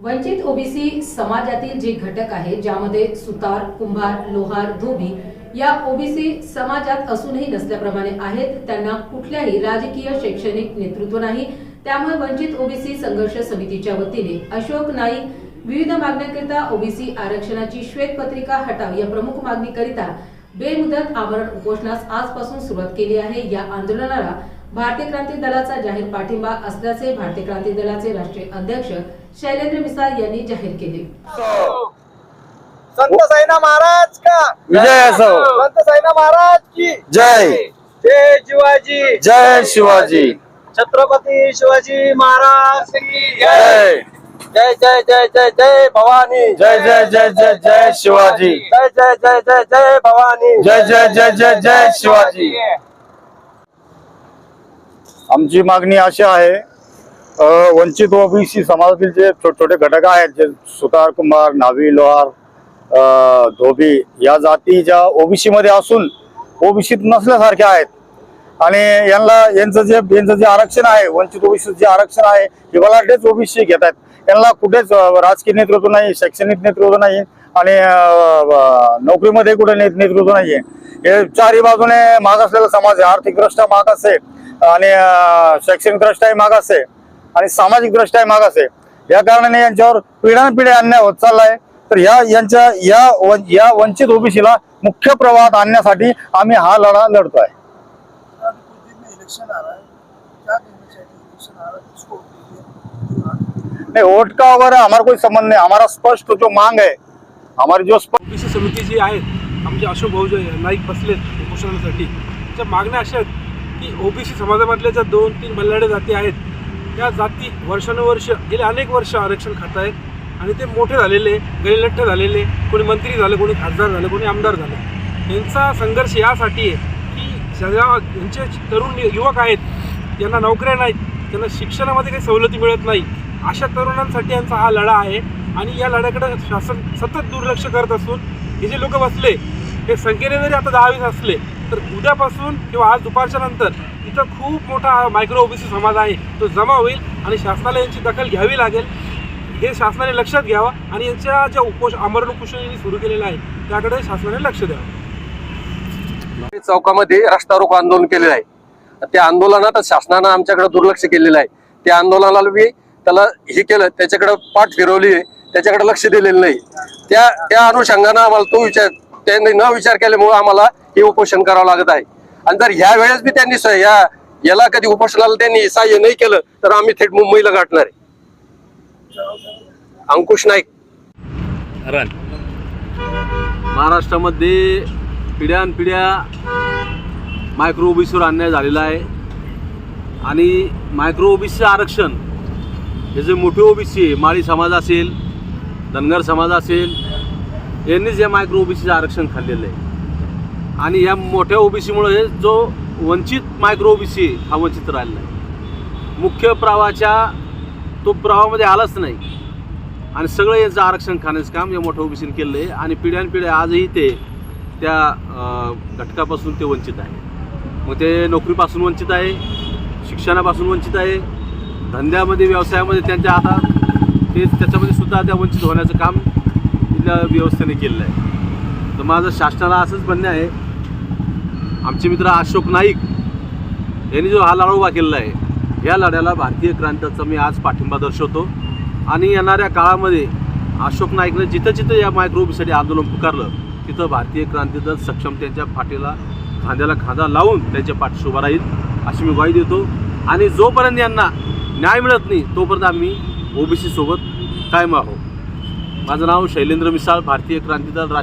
वंचित OBC समाजातील जे घटक आहे ज्यामध्ये सुतार कुंभार लोहार धोबी या ओबीसी समाजात असूनही नसल्याप्रमाणे आहेत त्यांना कुठल्याही राजकीय शैक्षणिक नेतृत्व नाही. त्यामुळे वंचित ओबीसी संघर्ष समितीच्या वतीने अशोक नाईक विविध मागण्यांकरिता ओबीसी आरक्षणाची श्वेतपत्रिका हटाव या प्रमुख मागणीकरिता बेमुदत आमरण उपोषणास आजपासून सुरुवात केली आहे. या आंदोलनाला भारतीय क्रांती दलाचा जाहीर पाठिंबा असल्याचे भारतीय क्रांती दलाचे राष्ट्रीय अध्यक्ष शैलेंद्र मिसाळ यांनी जाहीर केले संत साईना महाराज का विजय असो संत साईना महाराज की जय जय शिवाजी जय शिवाजी छत्रपती शिवाजी महाराज की जय जय जय जय जय जय भवानी जय जय जय जय जय शिवाजी जय जय जय जय जय भवानी जय जय जय जय जय शिवाजी आमची मागणी अशी आहे वंचित ओबीसी समाजातील जे छोटे छोटे घटक आहेत जे सुतार कुंभार नावी लोहार धोबी या जाती ज्या ओबीसी मध्ये असून ओबीसीत नसल्यासारख्या आहेत. आणि यांना यांचं जे यांचं जे आरक्षण आहे वंचित ओबीसी जे आरक्षण आहे हे बलाढ्यच ओबीसी घेत आहेत. यांना कुठेच राजकीय नेतृत्व नाही शैक्षणिक नेतृत्व नाही आणि नोकरीमध्ये कुठे नेतृत्व नाही हे चारही बाजूने मागासलेला समाज आहे आर्थिकदृष्ट्या माग मागास आहे. आणि शैक्षणिक दृष्ट्याही मागास आहे आणि सामाजिक दृष्ट्याही मागास आहे या कारणाने यांच्यावर पिढ्यानपिढ्या अन्याय होत चाललाय. तर या यांच्या या वन- या वंचित ओबीसीला मुख्य प्रवाहात आणण्यासाठी आम्ही हा लढा लढतोय. आहे आ वोट नहीं वोट का वगैरह हमारा कोई संबंध नहीं. हमारा स्पष्ट जो मांग है हमारी जो स्पष्ट ओबीसी समिती जी आहेत आमचे अशोक भाऊ नाईक बसले उपोषणासाठी त्याच्या मागण्या अशा आहेत. की ओबीसी समाजामधल्या ज्या दोन तीन बल्लाडे जाती आहेत त्या जाती वर्षानुवर्ष गेले अनेक वर्ष आरक्षण खात आहेत. आणि ते मोठे झालेले गैलठ्ठ झालेले कोणी मंत्री झाले कोणी खासदार झाले कोणी आमदार झाले. यांचा संघर्ष यासाठी आहे की सगळ्या यांचे तरुण युवक आहेत यांना नोकऱ्या नाहीत त्यांना शिक्षणामध्ये काही सवलती मिळत नाही. अशा तरुणांसाठी यांचा हा लढा आहे. आणि या लढ्याकडे शासन सतत दुर्लक्ष करत असून हे जे लोक बसले हे संख्येने जरी आता दहावीस असले तर उद्यापासून किंवा आज दुपारच्या नंतर इथं खूप मोठा मायक्रो ओबीसी समाज आहे. तो जमा होईल आणि शासनाला यांची दखल घ्यावी लागेल. हे शासनाने लक्षात घ्यावं आणि यांच्या ज्या उपोष आमरण यांनी सुरू केलेलं आहे त्याकडे शासनाने लक्ष द्यावं. चौकामध्ये रस्ता रोको आंदोलन केलेलं आहे. त्या आंदोलनात शासनानं आमच्याकडे दुर्लक्ष केलेलं आहे. त्या आंदोलनाला मी त्याला हे केलं त्याच्याकडे पाठ फिरवली त्याच्याकडे लक्ष दिलेलं नाही. त्या त्या अनुषंगानं आम्हाला तो विचार त्यांनी न विचार केल्यामुळे आम्हाला हे उपोषण करावं लागत आहे. आणि जर ह्या वेळेस बी त्यांनी या याला कधी उपोषणाला त्यांनी सहाय्य नाही केलं तर आम्ही थेट मुंबईला गाठणार आहे. अंकुश नाईक. महाराष्ट्रामध्ये पिढ्यानपिढ्या मायक्रो ओबीसीवर अन्याय झालेला आहे. आणि मायक्रो ओबीसीचं आरक्षण हे जे मोठे ओबीसी आहे माळी समाज असेल धनगर समाज असेल यांनीच या मायक्रो ओबीसीचं आरक्षण खाल्लेलं आहे. आणि या मोठ्या ओबीसीमुळे जो वंचित मायक्रो ओबीसी हा वंचित राहिलेला आहे मुख्य प्रवाहाच्या तो प्रवाहामध्ये आलाच नाही. आणि सगळं यांचं आरक्षण खाण्याचं काम या मोठ्या ओबीसीने केलं आहे. आणि पिढ्यानपिढ्या आजही ते त्या घटकापासून ते वंचित आहे. मग ते नोकरीपासून वंचित आहे शिक्षणापासून वंचित आहे धंद्यामध्ये व्यवसायामध्ये त्यांच्या आता ते त्याच्यामध्ये सुद्धा त्या वंचित होण्याचं काम इथल्या व्यवस्थेने केलेलं आहे. तर माझं शासनाला असंच म्हणणं आहे. आमचे मित्र अशोक नाईक यांनी जो हा लढा उभा केलेला आहे या लढ्याला भारतीय क्रांतीचा मी आज पाठिंबा दर्शवतो. आणि येणाऱ्या काळामध्ये अशोक नाईकनं जिथं जिथं या मायक्रोबीसाठी आंदोलन पुकारलं तिथं भारतीय क्रांती दल सक्षम त्यांच्या पाठीला खांद्याला खांदा लावून त्यांच्या पाठीशी उभा राहील अशी मी ग्वाही देतो. आणि जोपर्यंत यांना न्याय मिळत नाही तोपर्यंत आम्ही ओबीसीसोबत कायम आहोत. माझं नाव शैलेंद्र मिसाळ भारतीय क्रांतीदल राष्ट्र